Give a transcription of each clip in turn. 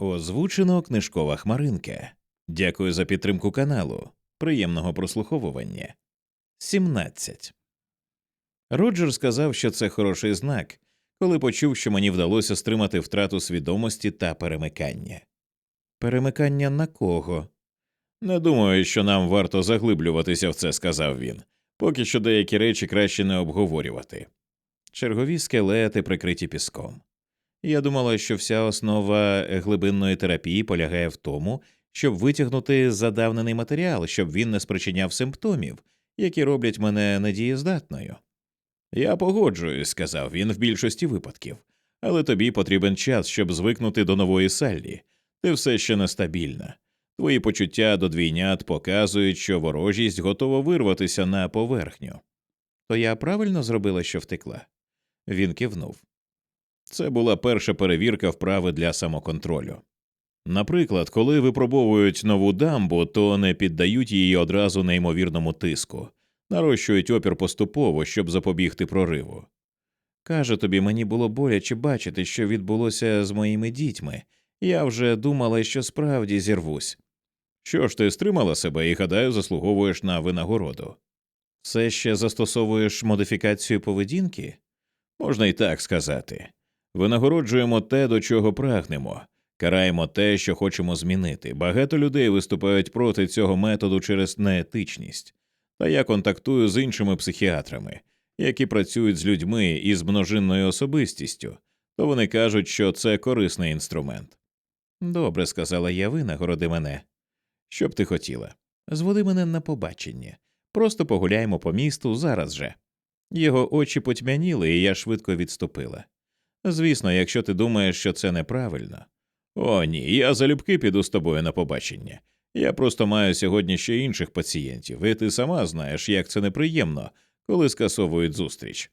Озвучено книжкова хмаринка. Дякую за підтримку каналу. Приємного прослуховування. 17. Роджер сказав, що це хороший знак, коли почув, що мені вдалося стримати втрату свідомості та перемикання. Перемикання на кого? Не думаю, що нам варто заглиблюватися в це, сказав він. Поки що деякі речі краще не обговорювати. Чергові скелети прикриті піском. Я думала, що вся основа глибинної терапії полягає в тому, щоб витягнути задавнений матеріал, щоб він не спричиняв симптомів, які роблять мене недієздатною. Я погоджуюсь, сказав він в більшості випадків, але тобі потрібен час, щоб звикнути до нової Саллі. Ти все ще нестабільна. Твої почуття до двійнят показують, що ворожість готова вирватися на поверхню. То я правильно зробила, що втекла? Він кивнув. Це була перша перевірка вправи для самоконтролю. Наприклад, коли випробовують нову дамбу, то не піддають її одразу неймовірному тиску, нарощують опір поступово, щоб запобігти прориву. Каже тобі, мені було боляче бачити, що відбулося з моїми дітьми. Я вже думала, що справді зірвусь. Що ж ти стримала себе і, гадаю, заслуговуєш на винагороду. Все ще застосовуєш модифікацію поведінки? Можна і так сказати. Винагороджуємо те, до чого прагнемо, караємо те, що хочемо змінити. Багато людей виступають проти цього методу через неетичність. Та я контактую з іншими психіатрами, які працюють з людьми із множинною особистістю, то вони кажуть, що це корисний інструмент. Добре, сказала я, винагороди мене. Що б ти хотіла? Зводи мене на побачення. Просто погуляємо по місту зараз же. Його очі потьмяніли, і я швидко відступила. Звісно, якщо ти думаєш, що це неправильно. О, ні, я залюбки піду з тобою на побачення. Я просто маю сьогодні ще інших пацієнтів, і ти сама знаєш, як це неприємно, коли скасовують зустріч.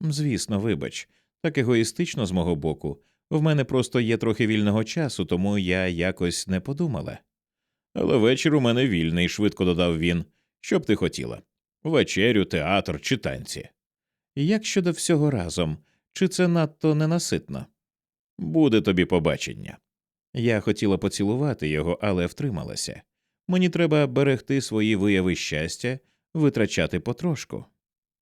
Звісно, вибач, так егоїстично з мого боку. В мене просто є трохи вільного часу, тому я якось не подумала. Але вечір у мене вільний, швидко додав він. Що б ти хотіла? Вечерю, театр чи танці. Як щодо всього разом, чи це надто ненаситно? Буде тобі побачення. Я хотіла поцілувати його, але втрималася. Мені треба берегти свої вияви щастя, витрачати потрошку.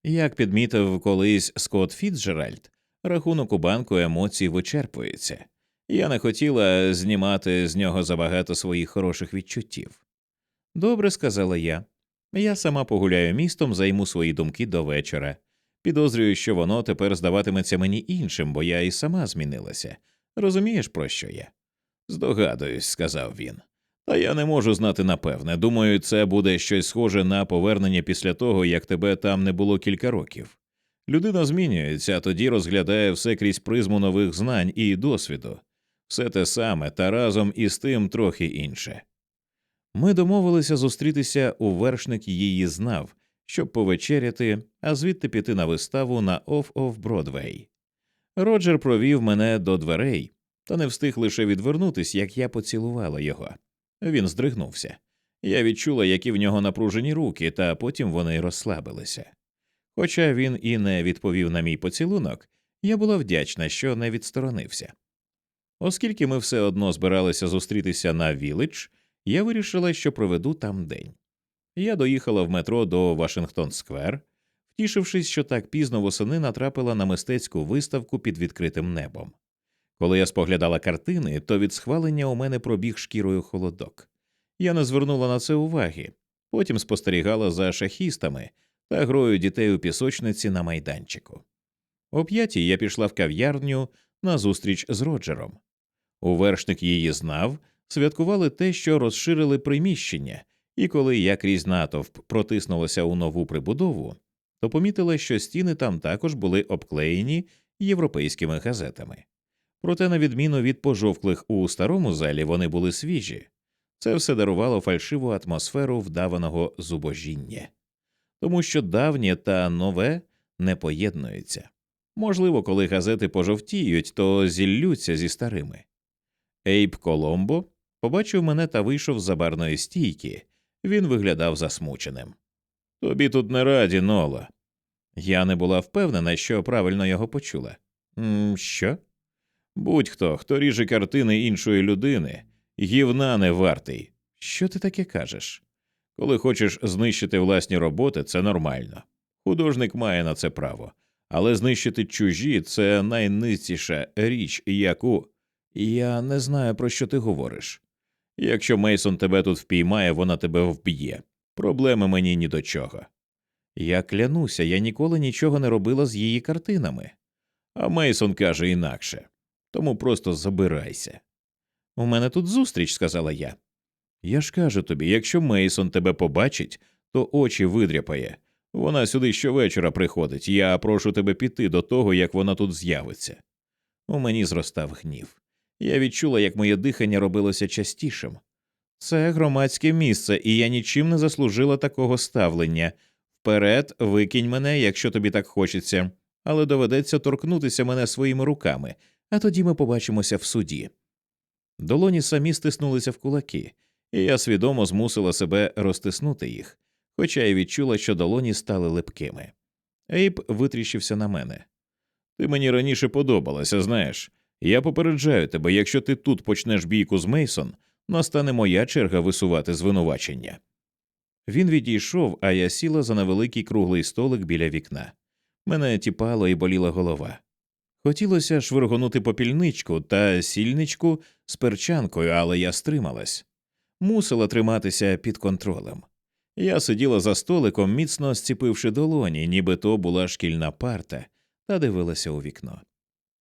Як підмітив колись Скотт Фіцджеральд, рахунок у банку емоцій вичерпується. Я не хотіла знімати з нього забагато своїх хороших відчуттів. Добре, сказала я. Я сама погуляю містом, займу свої думки до вечора. Підозрюю, що воно тепер здаватиметься мені іншим, бо я і сама змінилася. Розумієш, про що я? Здогадуюсь, сказав він. Та я не можу знати напевне. Думаю, це буде щось схоже на повернення після того, як тебе там не було кілька років. Людина змінюється, а тоді розглядає все крізь призму нових знань і досвіду, все те саме, та разом із тим трохи інше. Ми домовилися зустрітися у вершник її знав, щоб повечеряти, а звідти піти на виставу на Off of Broadway. Роджер провів мене до дверей, та не встиг лише відвернутись, як я поцілувала його. Він здригнувся. Я відчула, які в нього напружені руки, та потім вони розслабилися. Хоча він і не відповів на мій поцілунок, я була вдячна, що не відсторонився. Оскільки ми все одно збиралися зустрітися на Вілледж, я вирішила, що проведу там день. Я доїхала в метро до Вашингтон Сквер, втішившись, що так пізно восени натрапила на мистецьку виставку під відкритим небом. Коли я споглядала картини, то від схвалення у мене пробіг шкірою холодок. Я не звернула на це уваги, потім спостерігала за шахістами та грою дітей у пісочниці на майданчику. О п'ятій я пішла в кав'ярню на зустріч з Роджером. У вершник її знав, святкували те, що розширили приміщення, і коли я крізь натовп протиснулася у нову прибудову, то помітила, що стіни там також були обклеєні європейськими газетами. Проте, на відміну від пожовклих у старому залі, вони були свіжі. Це все дарувало фальшиву атмосферу вдаваного зубожіння, тому що давнє та нове не поєднуються. Можливо, коли газети пожовтіють, то зіллються зі старими. Ейб Коломбо побачив мене та вийшов з за барної стійки. Він виглядав засмученим. Тобі тут не раді, Нола. Я не була впевнена, що правильно його почула. «М, Що? Будь-хто, хто ріже картини іншої людини, гівна не вартий. Що ти таке кажеш? Коли хочеш знищити власні роботи, це нормально. Художник має на це право, але знищити чужі це найнизіша річ, яку я не знаю, про що ти говориш. Якщо Мейсон тебе тут впіймає, вона тебе вб'є. Проблеми мені ні до чого. Я клянуся, я ніколи нічого не робила з її картинами. А Мейсон каже інакше тому просто забирайся. У мене тут зустріч, сказала я. Я ж кажу тобі, якщо Мейсон тебе побачить, то очі видряпає. Вона сюди щовечора приходить, я прошу тебе піти до того, як вона тут з'явиться. У мені зростав гнів. Я відчула, як моє дихання робилося частішим. Це громадське місце, і я нічим не заслужила такого ставлення. Вперед, викинь мене, якщо тобі так хочеться, але доведеться торкнутися мене своїми руками, а тоді ми побачимося в суді. Долоні самі стиснулися в кулаки, і я свідомо змусила себе розтиснути їх, хоча й відчула, що долоні стали липкими. Ейб витріщився на мене. Ти мені раніше подобалася, знаєш. Я попереджаю тебе, якщо ти тут почнеш бійку з Мейсон, настане моя черга висувати звинувачення. Він відійшов, а я сіла за невеликий круглий столик біля вікна. Мене тіпало і боліла голова. Хотілося швиргонути попільничку та сільничку з перчанкою, але я стрималась. Мусила триматися під контролем. Я сиділа за столиком, міцно зціпивши долоні, ніби то була шкільна парта, та дивилася у вікно.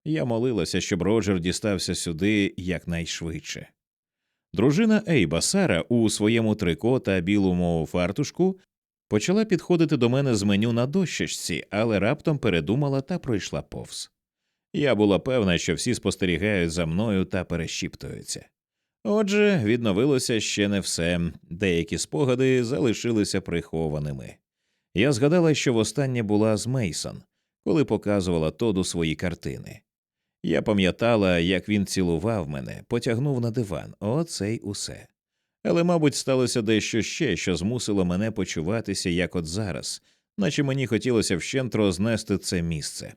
Я молилася, щоб Роджер дістався сюди якнайшвидше. Дружина Ейба Сара у своєму трико та білому фартушку почала підходити до мене з меню на дощечці, але раптом передумала та пройшла повз. Я була певна, що всі спостерігають за мною та перешіптуються. Отже, відновилося ще не все, деякі спогади залишилися прихованими. Я згадала, що востаннє була з Мейсон, коли показувала Тоду свої картини. Я пам'ятала, як він цілував мене, потягнув на диван, оце й усе. Але, мабуть, сталося дещо ще, що змусило мене почуватися як от зараз, наче мені хотілося вщент рознести це місце.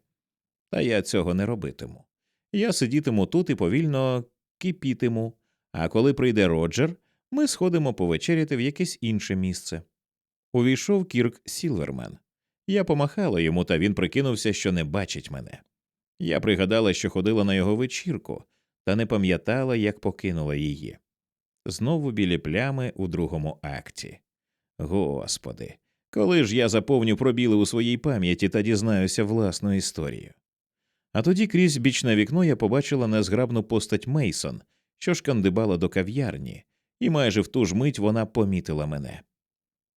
Та я цього не робитиму. Я сидітиму тут і повільно кипітиму, а коли прийде Роджер, ми сходимо повечеряти в якесь інше місце. Увійшов Кірк Сілвермен. Я помахала йому, та він прикинувся, що не бачить мене. Я пригадала, що ходила на його вечірку, та не пам'ятала, як покинула її. Знову білі плями у другому акті. Господи, коли ж я заповню пробіли у своїй пам'яті та дізнаюся власну історію. А тоді крізь бічне вікно я побачила незграбну постать Мейсон, що шкандибала до кав'ярні, і майже в ту ж мить вона помітила мене.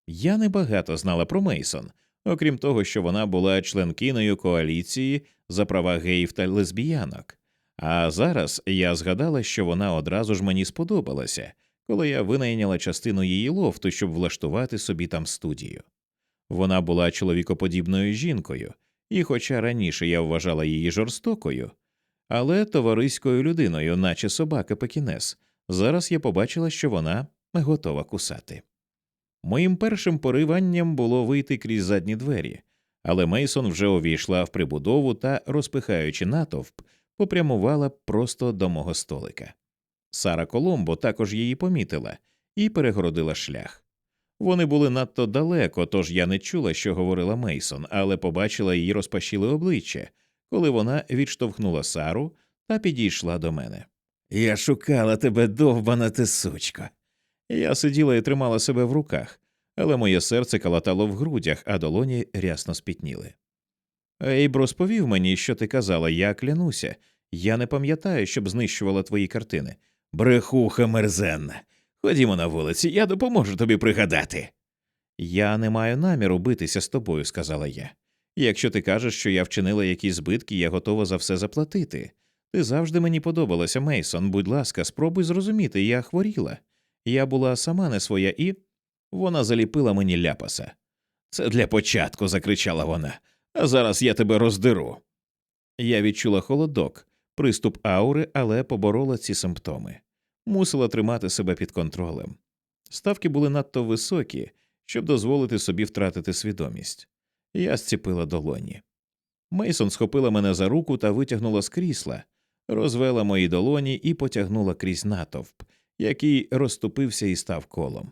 Я небагато знала про Мейсон, окрім того, що вона була членкиною коаліції за права геїв та лесбіянок. А зараз я згадала, що вона одразу ж мені сподобалася, коли я винайняла частину її лофту, щоб влаштувати собі там студію. Вона була чоловікоподібною жінкою, і, хоча раніше я вважала її жорстокою, але товариською людиною, наче собака пекінес, зараз я побачила, що вона готова кусати. Моїм першим пориванням було вийти крізь задні двері, але Мейсон вже увійшла в прибудову та, розпихаючи натовп, попрямувала просто до мого столика. Сара Коломбо також її помітила і перегородила шлях. Вони були надто далеко, тож я не чула, що говорила Мейсон, але побачила її розпашіле обличчя, коли вона відштовхнула Сару та підійшла до мене. Я шукала тебе, довбана ти сучко. Я сиділа і тримала себе в руках, але моє серце калатало в грудях, а долоні рясно спітніли. Ейб розповів мені, що ти казала, я клянуся. Я не пам'ятаю, щоб знищувала твої картини. Брехуха мерзенна. Ходімо на вулиці, я допоможу тобі пригадати. Я не маю наміру битися з тобою, сказала я. Якщо ти кажеш, що я вчинила якісь збитки, я готова за все заплатити. Ти завжди мені подобалася, Мейсон. Будь ласка, спробуй зрозуміти, я хворіла. Я була сама не своя і. Вона заліпила мені ляпаса. Це для початку, закричала вона, а зараз я тебе роздеру. Я відчула холодок, приступ аури, але поборола ці симптоми, мусила тримати себе під контролем. Ставки були надто високі, щоб дозволити собі втратити свідомість. Я зціпила долоні. Мейсон схопила мене за руку та витягнула з крісла, розвела мої долоні і потягнула крізь натовп, який розступився і став колом.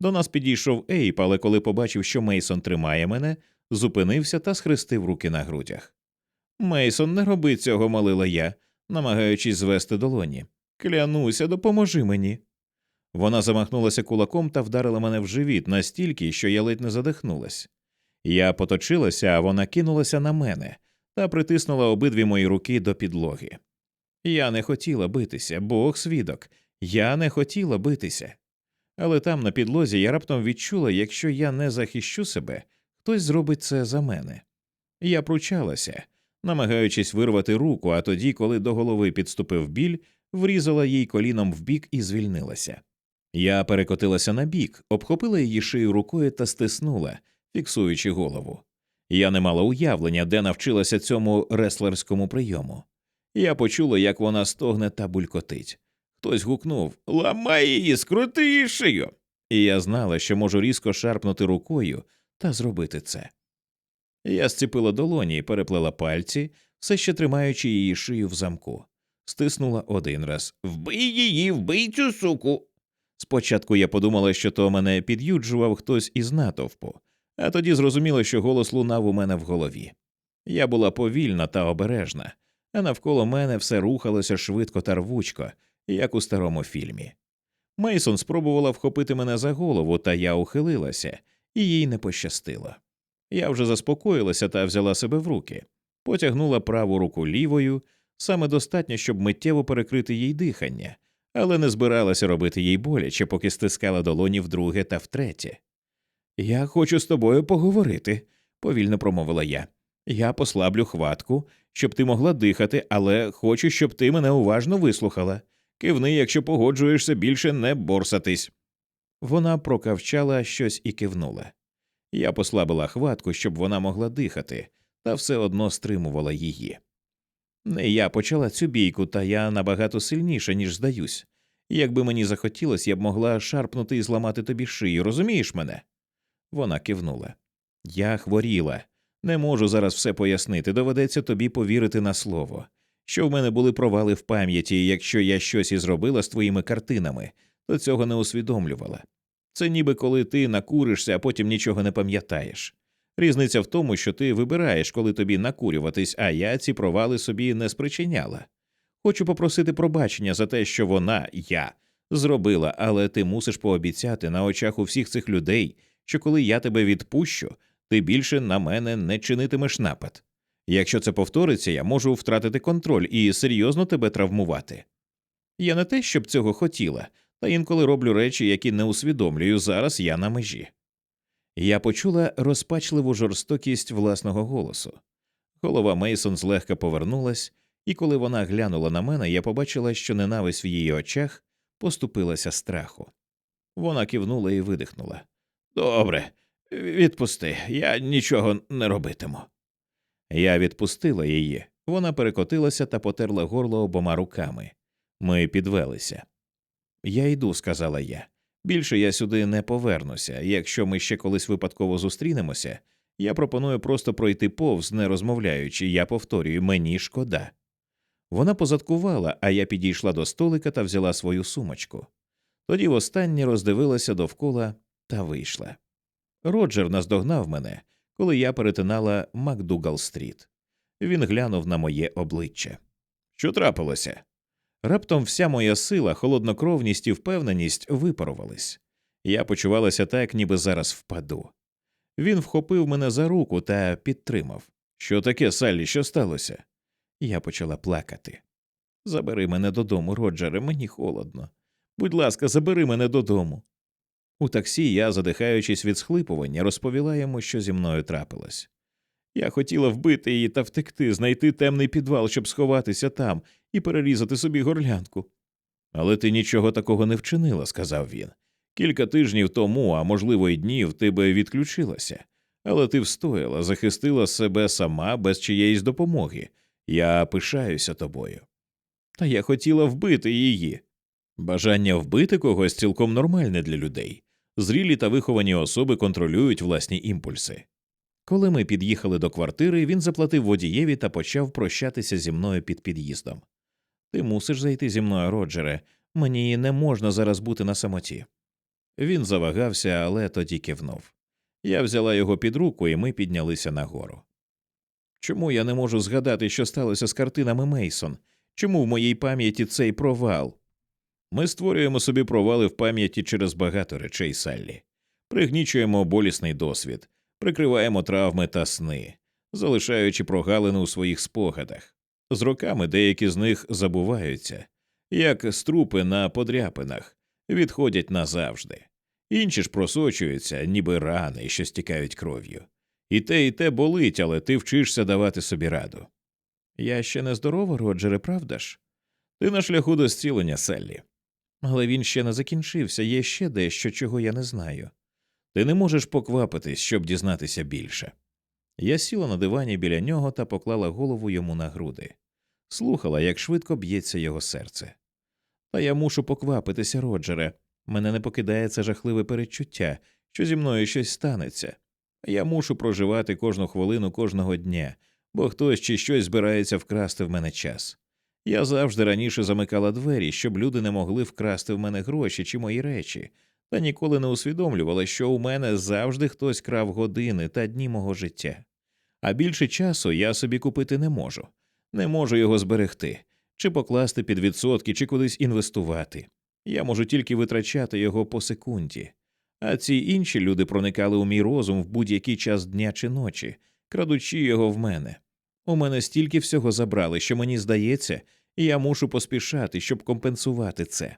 До нас підійшов Ейп, але коли побачив, що Мейсон тримає мене, зупинився та схрестив руки на грудях. Мейсон, не роби цього, молила я, намагаючись звести долоні. Клянуся, допоможи мені. Вона замахнулася кулаком та вдарила мене в живіт настільки, що я ледь не задихнулась. Я поточилася, а вона кинулася на мене та притиснула обидві мої руки до підлоги. Я не хотіла битися, Бог свідок, я не хотіла битися. Але там, на підлозі, я раптом відчула, якщо я не захищу себе, хтось зробить це за мене. Я пручалася, намагаючись вирвати руку, а тоді, коли до голови підступив біль, врізала їй коліном в бік і звільнилася. Я перекотилася на бік, обхопила її шию рукою та стиснула, фіксуючи голову. Я не мала уявлення, де навчилася цьому реслерському прийому. Я почула, як вона стогне та булькотить. Хтось гукнув Ламай її, скрути її шию. І я знала, що можу різко шарпнути рукою та зробити це. Я зціпила долоні і переплела пальці, все ще тримаючи її шию в замку. Стиснула один раз Вбий її, вбий цю суку. Спочатку я подумала, що то мене під'юджував хтось із натовпу, а тоді зрозуміла, що голос лунав у мене в голові. Я була повільна та обережна, а навколо мене все рухалося швидко та рвучко, як у старому фільмі. Мейсон спробувала вхопити мене за голову, та я ухилилася, і їй не пощастило. Я вже заспокоїлася та взяла себе в руки, потягнула праву руку лівою, саме достатньо, щоб миттєво перекрити їй дихання, але не збиралася робити їй боляче, поки стискала долоні вдруге та втретє. Я хочу з тобою поговорити, повільно промовила я. Я послаблю хватку, щоб ти могла дихати, але хочу, щоб ти мене уважно вислухала. Кивни, якщо погоджуєшся більше не борсатись. Вона прокавчала щось і кивнула. Я послабила хватку, щоб вона могла дихати, та все одно стримувала її. Не я почала цю бійку, та я набагато сильніша, ніж здаюсь. Якби мені захотілося, я б могла шарпнути і зламати тобі шию, розумієш мене? Вона кивнула. Я хворіла. Не можу зараз все пояснити, доведеться тобі повірити на слово. Що в мене були провали в пам'яті, і якщо я щось і зробила з твоїми картинами, то цього не усвідомлювала. Це ніби коли ти накуришся, а потім нічого не пам'ятаєш. Різниця в тому, що ти вибираєш, коли тобі накурюватись, а я ці провали собі не спричиняла. Хочу попросити пробачення за те, що вона, я, зробила, але ти мусиш пообіцяти на очах у всіх цих людей, що коли я тебе відпущу, ти більше на мене не чинитимеш напад. Якщо це повториться, я можу втратити контроль і серйозно тебе травмувати. Я не те, щоб цього хотіла, та інколи роблю речі, які не усвідомлюю, зараз я на межі. Я почула розпачливу жорстокість власного голосу. Голова Мейсон злегка повернулась, і коли вона глянула на мене, я побачила, що ненависть в її очах поступилася страху. Вона кивнула і видихнула. Добре, відпусти, я нічого не робитиму. Я відпустила її. Вона перекотилася та потерла горло обома руками. Ми підвелися. Я йду, сказала я. Більше я сюди не повернуся. Якщо ми ще колись випадково зустрінемося, я пропоную просто пройти повз, не розмовляючи, я повторюю, мені шкода. Вона позадкувала, а я підійшла до столика та взяла свою сумочку. Тоді востаннє роздивилася довкола та вийшла. Роджер наздогнав мене, коли я перетинала Макдугал стріт. Він глянув на моє обличчя. Що трапилося? Раптом вся моя сила, холоднокровність і впевненість випарувались. Я почувалася так, ніби зараз впаду. Він вхопив мене за руку та підтримав. Що таке, Саллі, що сталося? Я почала плакати. Забери мене додому, Роджере, мені холодно. Будь ласка, забери мене додому. У таксі я, задихаючись від схлипування, розповіла йому, що зі мною трапилось. Я хотіла вбити її та втекти, знайти темний підвал, щоб сховатися там і перерізати собі горлянку. Але ти нічого такого не вчинила, сказав він. Кілька тижнів тому, а можливо, й днів, ти би відключилася, але ти встояла, захистила себе сама без чиєїсь допомоги. Я пишаюся тобою. Та я хотіла вбити її. Бажання вбити когось цілком нормальне для людей. Зрілі та виховані особи контролюють власні імпульси. Коли ми під'їхали до квартири, він заплатив водієві та почав прощатися зі мною під під'їздом. Ти мусиш зайти зі мною, Роджере. Мені не можна зараз бути на самоті. Він завагався, але тоді кивнув. Я взяла його під руку, і ми піднялися нагору. Чому я не можу згадати, що сталося з картинами Мейсон? Чому в моїй пам'яті цей провал? Ми створюємо собі провали в пам'яті через багато речей Саллі, пригнічуємо болісний досвід, прикриваємо травми та сни, залишаючи прогалини у своїх спогадах. З роками деякі з них забуваються, як струпи на подряпинах, відходять назавжди. Інші ж просочуються, ніби рани, що стікають кров'ю. І те, і те болить, але ти вчишся давати собі раду. Я ще не здорова, Роджере, правда ж? Ти на шляху до зцілення, Селлі. Але він ще не закінчився, є ще дещо, чого я не знаю. Ти не можеш поквапитись, щоб дізнатися більше. Я сіла на дивані біля нього та поклала голову йому на груди, слухала, як швидко б'ється його серце. Та я мушу поквапитися, Роджере. Мене не покидає це жахливе передчуття, що зі мною щось станеться. Я мушу проживати кожну хвилину кожного дня, бо хтось чи щось збирається вкрасти в мене час. Я завжди раніше замикала двері, щоб люди не могли вкрасти в мене гроші чи мої речі, та ніколи не усвідомлювала, що у мене завжди хтось крав години та дні мого життя. А більше часу я собі купити не можу, не можу його зберегти, чи покласти під відсотки, чи кудись інвестувати. Я можу тільки витрачати його по секунді. А ці інші люди проникали у мій розум в будь-який час дня чи ночі, крадучи його в мене. У мене стільки всього забрали, що мені здається, я мушу поспішати, щоб компенсувати це.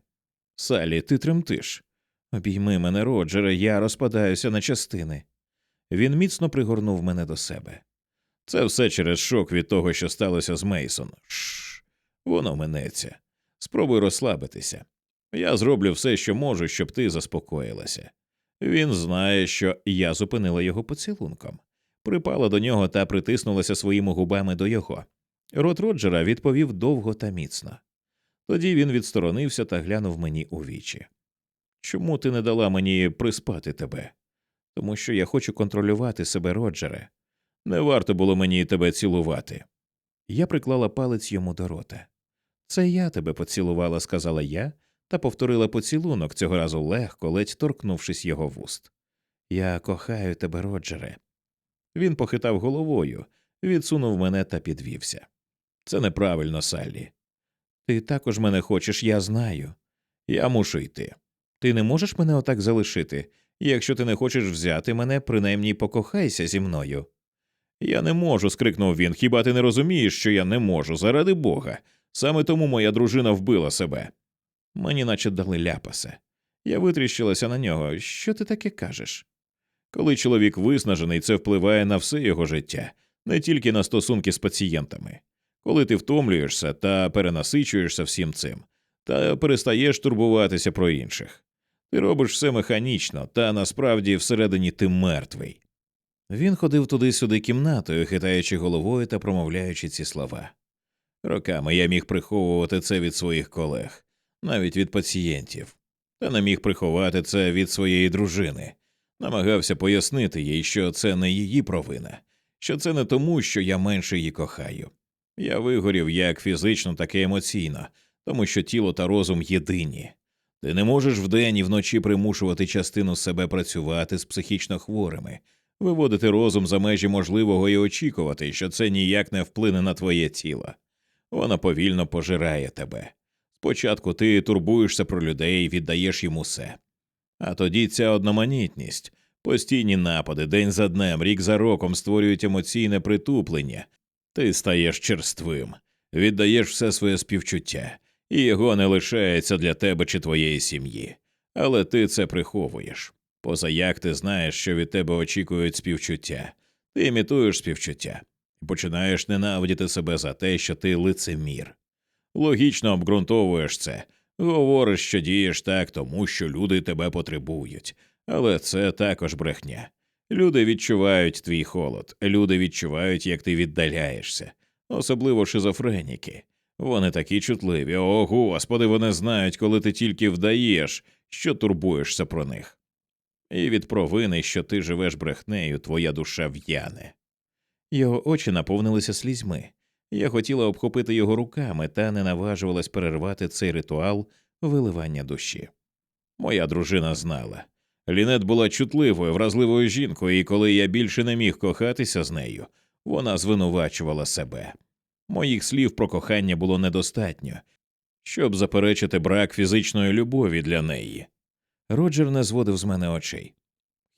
Салі, ти тремтиш. Обійми мене, Роджере, я розпадаюся на частини. Він міцно пригорнув мене до себе. Це все через шок від того, що сталося з Мейсон. Шш, воно минеться. Спробуй розслабитися. Я зроблю все, що можу, щоб ти заспокоїлася. Він знає, що я зупинила його поцілунком, припала до нього та притиснулася своїми губами до його. Рот Роджера відповів довго та міцно. Тоді він відсторонився та глянув мені у вічі. Чому ти не дала мені приспати тебе? Тому що я хочу контролювати себе, Роджере. Не варто було мені тебе цілувати. Я приклала палець йому до рота. Це я тебе поцілувала, сказала я, та повторила поцілунок цього разу легко, ледь торкнувшись його вуст. Я кохаю тебе, Роджере. Він похитав головою, відсунув мене та підвівся. Це неправильно, Саллі. Ти також мене хочеш, я знаю. Я мушу йти. Ти не можеш мене отак залишити. Якщо ти не хочеш взяти мене, принаймні покохайся зі мною. Я не можу. скрикнув він. Хіба ти не розумієш, що я не можу, заради бога. Саме тому моя дружина вбила себе. Мені наче дали ляпаса. Я витріщилася на нього. Що ти таке кажеш? Коли чоловік виснажений, це впливає на все його життя, не тільки на стосунки з пацієнтами. Коли ти втомлюєшся та перенасичуєшся всім цим, та перестаєш турбуватися про інших. Ти робиш все механічно, та насправді всередині ти мертвий. Він ходив туди-сюди кімнатою, хитаючи головою та промовляючи ці слова. Роками я міг приховувати це від своїх колег, навіть від пацієнтів, та не міг приховати це від своєї дружини, намагався пояснити їй, що це не її провина, що це не тому, що я менше її кохаю. Я вигорів як фізично, так і емоційно, тому що тіло та розум єдині. Ти не можеш вдень і вночі примушувати частину себе працювати з психічно хворими, виводити розум за межі можливого і очікувати, що це ніяк не вплине на твоє тіло. Вона повільно пожирає тебе. Спочатку ти турбуєшся про людей, віддаєш їм усе. А тоді ця одноманітність, постійні напади, день за днем, рік за роком створюють емоційне притуплення. Ти стаєш черствим, віддаєш все своє співчуття, і його не лишається для тебе чи твоєї сім'ї. Але ти це приховуєш. Поза як ти знаєш, що від тебе очікують співчуття, ти імітуєш співчуття і починаєш ненавидіти себе за те, що ти лицемір. Логічно обґрунтовуєш це, говориш, що дієш так, тому що люди тебе потребують, але це також брехня. Люди відчувають твій холод, люди відчувають, як ти віддаляєшся, особливо шизофреніки. Вони такі чутливі, о господи, вони знають, коли ти тільки вдаєш, що турбуєшся про них. І від провини, що ти живеш брехнею, твоя душа в'яне. Його очі наповнилися слізьми. Я хотіла обхопити його руками та не наважувалась перервати цей ритуал виливання душі. Моя дружина знала. Лінет була чутливою, вразливою жінкою, і коли я більше не міг кохатися з нею, вона звинувачувала себе. Моїх слів про кохання було недостатньо, щоб заперечити брак фізичної любові для неї. Роджер не зводив з мене очей.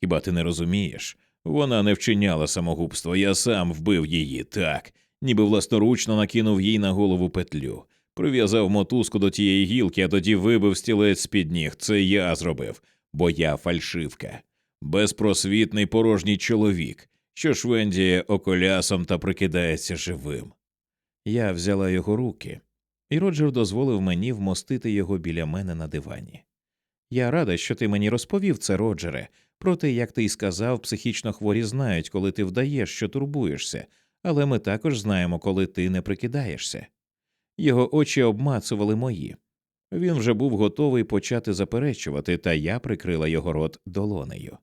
Хіба ти не розумієш? Вона не вчиняла самогубство, я сам вбив її так, ніби власноручно накинув їй на голову петлю, прив'язав мотузку до тієї гілки, а тоді вибив стілець з під ніг. Це я зробив, бо я фальшивка, безпросвітний порожній чоловік, що швендіє околясом та прикидається живим. Я взяла його руки, і Роджер дозволив мені вмостити його біля мене на дивані. Я рада, що ти мені розповів це, Роджере, проте, як ти й сказав, психічно хворі знають, коли ти вдаєш, що турбуєшся, але ми також знаємо, коли ти не прикидаєшся. Його очі обмацували мої. Він вже був готовий почати заперечувати, та я прикрила його рот долонею.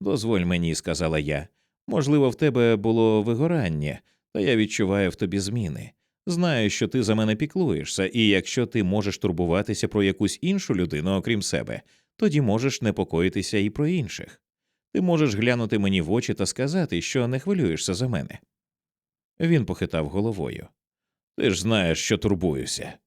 Дозволь мені, сказала я. Можливо, в тебе було вигорання, та я відчуваю в тобі зміни. Знаю, що ти за мене піклуєшся, і якщо ти можеш турбуватися про якусь іншу людину, окрім себе, тоді можеш непокоїтися і про інших. Ти можеш глянути мені в очі та сказати, що не хвилюєшся за мене. Він похитав головою. Ти ж знаєш, що турбуюся.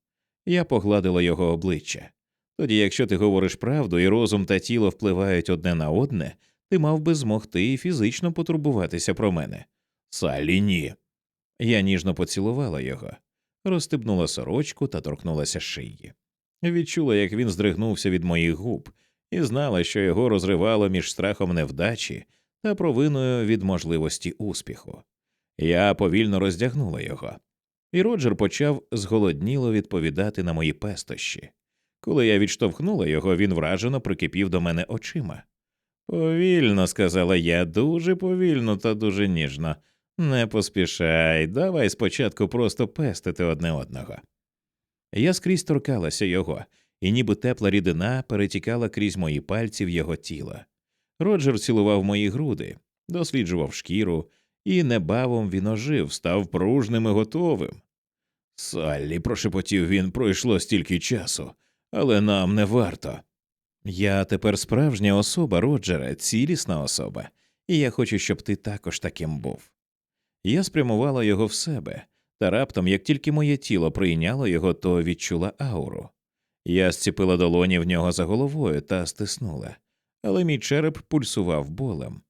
Я погладила його обличчя. Тоді, якщо ти говориш правду, і розум та тіло впливають одне на одне, ти мав би змогти і фізично потурбуватися про мене. Салі ні. Я ніжно поцілувала його, розстебнула сорочку та торкнулася шиї. Відчула, як він здригнувся від моїх губ, і знала, що його розривало між страхом невдачі та провиною від можливості успіху. Я повільно роздягнула його, і Роджер почав зголодніло відповідати на мої пестощі. Коли я відштовхнула його, він вражено прикипів до мене очима. Повільно, сказала я, дуже повільно та дуже ніжно. Не поспішай, давай спочатку просто пестити одне одного. Я скрізь торкалася його, і ніби тепла рідина перетікала крізь мої пальці в його тіло. Роджер цілував мої груди, досліджував шкіру, і небавом він ожив, став пружним і готовим. Саллі, прошепотів він, пройшло стільки часу, але нам не варто. Я тепер справжня особа, Роджера, цілісна особа, і я хочу, щоб ти також таким був. Я спрямувала його в себе, та раптом, як тільки моє тіло прийняло його, то відчула ауру. Я зціпила долоні в нього за головою та стиснула, але мій череп пульсував болем.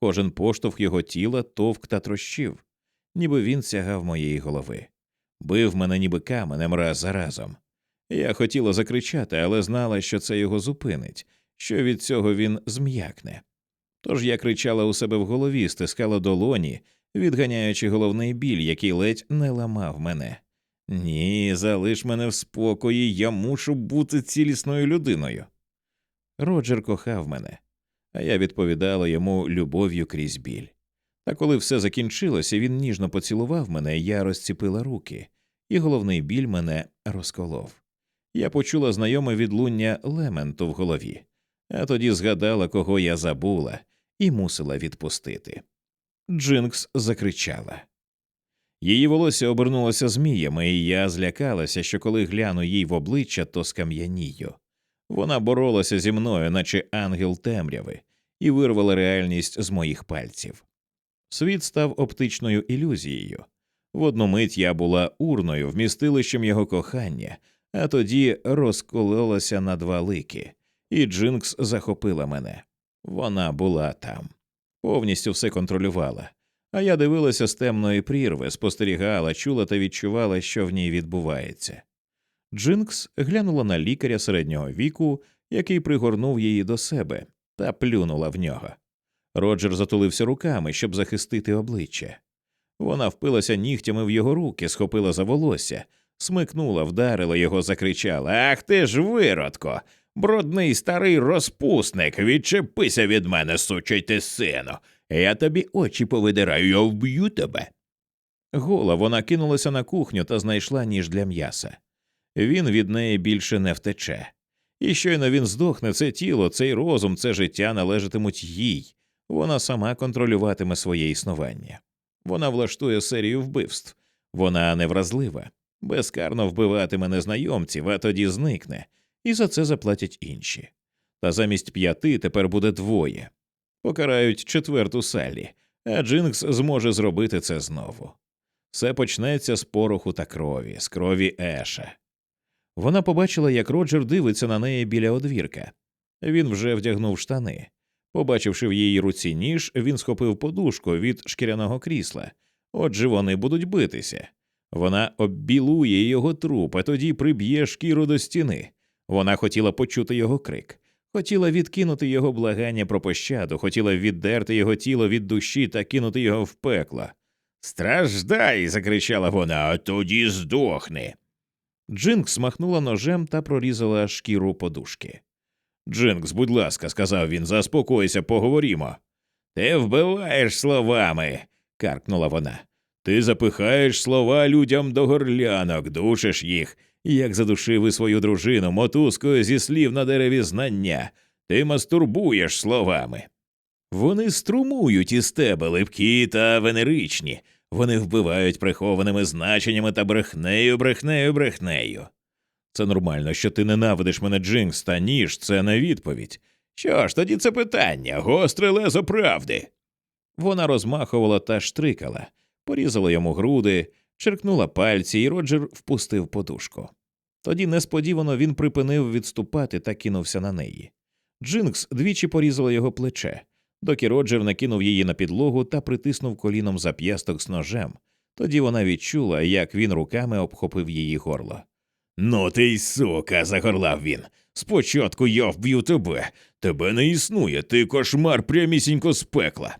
Кожен поштовх його тіла товк та трощив, ніби він сягав моєї голови, бив мене ніби каменем раз за разом. Я хотіла закричати, але знала, що це його зупинить, що від цього він зм'якне. Тож я кричала у себе в голові, стискала долоні, відганяючи головний біль, який ледь не ламав мене. Ні, залиш мене в спокої, я мушу бути цілісною людиною. Роджер кохав мене, а я відповідала йому любов'ю крізь біль. Та коли все закінчилося, він ніжно поцілував мене, я розціпила руки, і головний біль мене розколов. Я почула знайоме відлуння лементу в голові, а тоді згадала, кого я забула, і мусила відпустити. Джинкс закричала. Її волосся обернулося зміями, і я злякалася, що коли гляну їй в обличчя, то скам'янію. Вона боролася зі мною, наче ангел темряви, і вирвала реальність з моїх пальців. Світ став оптичною ілюзією. В одну мить я була урною, вмістилищем його кохання, а тоді розкололася на два лики, і Джинкс захопила мене. Вона була там, повністю все контролювала. А я дивилася з темної прірви, спостерігала, чула та відчувала, що в ній відбувається. Джинкс глянула на лікаря середнього віку, який пригорнув її до себе, та плюнула в нього. Роджер затулився руками, щоб захистити обличчя. Вона впилася нігтями в його руки, схопила за волосся, смикнула, вдарила його, закричала Ах ти ж виродко! Брудний старий розпусник, відчепися від мене, сучий ти сину. Я тобі очі повидираю, я вб'ю тебе. Гола вона кинулася на кухню та знайшла ніж для м'яса. Він від неї більше не втече. І щойно він здохне, це тіло, цей розум, це життя належатимуть їй. Вона сама контролюватиме своє існування. Вона влаштує серію вбивств. Вона невразлива, безкарно вбиватиме незнайомців, а тоді зникне, і за це заплатять інші. Та замість п'яти тепер буде двоє. Покарають четверту Саллі, а Джинкс зможе зробити це знову. Все почнеться з пороху та крові, з крові Еша. Вона побачила, як Роджер дивиться на неї біля одвірка. Він вже вдягнув штани. Побачивши в її руці ніж, він схопив подушку від шкіряного крісла. Отже, вони будуть битися. Вона оббілує його труп, а тоді приб'є шкіру до стіни. Вона хотіла почути його крик, хотіла відкинути його благання про пощаду, хотіла віддерти його тіло від душі та кинути його в пекло. Страждай. закричала вона, а тоді здохни. Джинкс махнула ножем та прорізала шкіру подушки. Джинкс, будь ласка, сказав він, заспокойся, поговоримо. Ти вбиваєш словами, каркнула вона. Ти запихаєш слова людям до горлянок, душиш їх, як задушив і свою дружину мотузкою зі слів на дереві знання. Ти мастурбуєш словами. Вони струмують із тебе липкі та венеричні, вони вбивають прихованими значеннями та брехнею, брехнею, брехнею. Це нормально, що ти ненавидиш мене, Джинкс, та ніж це не відповідь. Що ж, тоді це питання, гостре лезо правди. Вона розмахувала та штрикала, порізала йому груди, черкнула пальці, і Роджер впустив подушку. Тоді несподівано він припинив відступати та кинувся на неї. Джинкс двічі порізала його плече, доки Роджер накинув її на підлогу та притиснув коліном зап'ясток з ножем. Тоді вона відчула, як він руками обхопив її горло. Ну ти й сука, загорлав він. Спочатку я вб'ю тебе. Тебе не існує, ти кошмар прямісінько з пекла.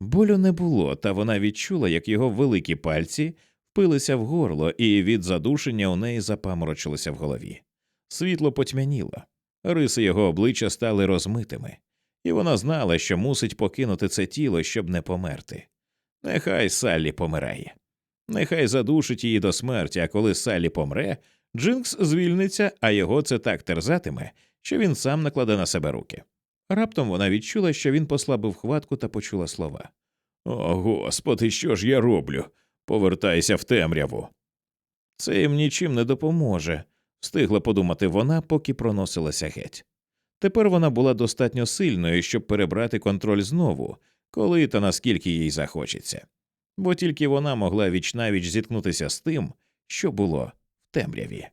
Болю не було, та вона відчула, як його великі пальці впилися в горло, і від задушення у неї запаморочилося в голові. Світло потьмяніло, риси його обличчя стали розмитими, і вона знала, що мусить покинути це тіло, щоб не померти. Нехай Саллі помирає. Нехай задушить її до смерті, а коли Саллі помре, Джинкс звільниться, а його це так терзатиме, що він сам накладе на себе руки. Раптом вона відчула, що він послабив хватку та почула слова. О, господи, що ж я роблю? Повертайся в темряву. Це їм нічим не допоможе, встигла подумати вона, поки проносилася геть. Тепер вона була достатньо сильною, щоб перебрати контроль знову, коли та наскільки їй захочеться, бо тільки вона могла вічнавіч зіткнутися з тим, що було в темряві.